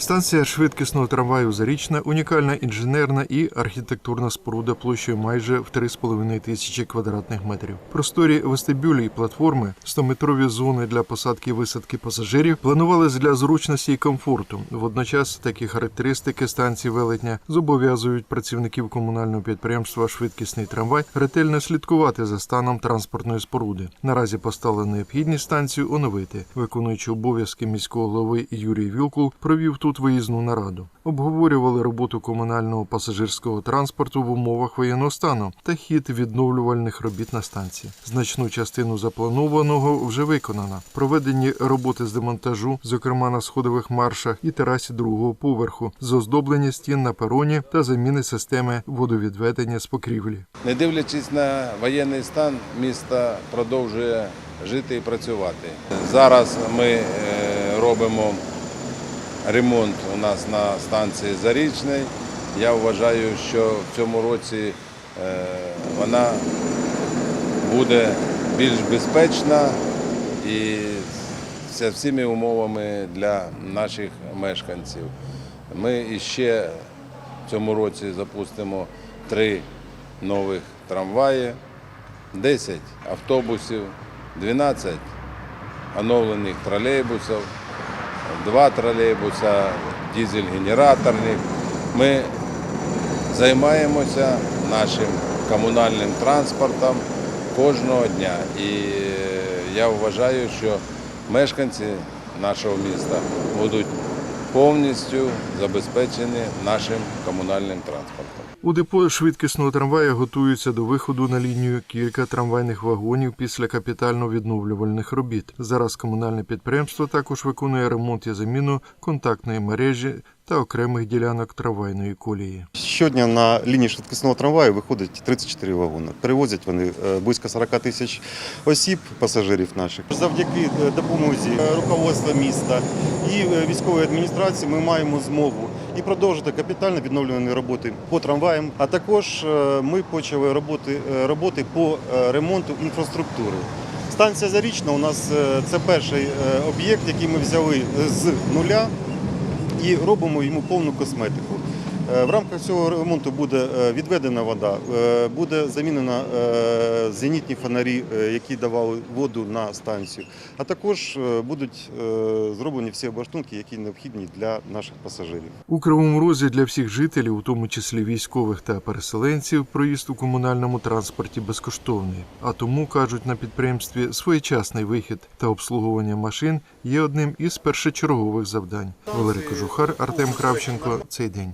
Станція швидкісного трамваю Зарічна унікальна інженерна і архітектурна споруда площею майже в 3,5 тисячі квадратних метрів. Просторі вестибюлі і платформи, 100-метрові зони для посадки і висадки пасажирів планувались для зручності і комфорту. Водночас такі характеристики станції велетня зобов'язують працівників комунального підприємства Швидкісний трамвай ретельно слідкувати за станом транспортної споруди. Наразі постала необхідність станцію оновити. Виконуючи обов'язки міського голови Юрій Вілкул провів тут виїзну нараду. Обговорювали роботу комунального пасажирського транспорту в умовах воєнного стану та хід відновлювальних робіт на станції. Значну частину запланованого вже виконано. Проведені роботи з демонтажу, зокрема на сходових маршах і терасі другого поверху, з оздоблення стін на пероні та заміни системи водовідведення з покрівлі. Не дивлячись на воєнний стан, місто продовжує жити і працювати. Зараз ми е, робимо ремонт у нас на станції Зарічний. Я вважаю, що в цьому році е, вона буде більш безпечна і з всіми умовами для наших мешканців. Ми ще в цьому році запустимо три нових трамваї, 10 автобусів, 12 оновлених тролейбусів, два тролейбуса, дизель-генераторних. Ми займаємося нашим комунальним транспортом кожного дня. І е, я вважаю, що мешканці нашого міста будуть повністю забезпечені нашим комунальним транспортом. У депо швидкісного трамвая готуються до виходу на лінію кілька трамвайних вагонів після капітально відновлювальних робіт. Зараз комунальне підприємство також виконує ремонт і заміну контактної мережі та окремих ділянок трамвайної колії. Щодня на лінії швидкісного трамваю виходить 34 вагони. Перевозять вони е, близько 40 тисяч осіб, пасажирів наших. Завдяки е, допомозі е, руководства міста і військової адміністрації ми маємо змогу і продовжити капітально відновлювані роботи по трамваям. А також ми почали роботи, роботи по ремонту інфраструктури. Станція Зарічна у нас це перший об'єкт, який ми взяли з нуля і робимо йому повну косметику. Е, В рамках цього ремонту буде е, відведена вода, е, буде замінена зенітні фонарі, які давали воду на станцію, а також будуть зроблені всі облаштунки, які необхідні для наших пасажирів. У Кривому Розі для всіх жителів, у тому числі військових та переселенців, проїзд у комунальному транспорті безкоштовний. А тому кажуть на підприємстві своєчасний вихід та обслуговування машин є одним із першочергових завдань. Валерій Кожухар, Артем Кравченко. Цей день.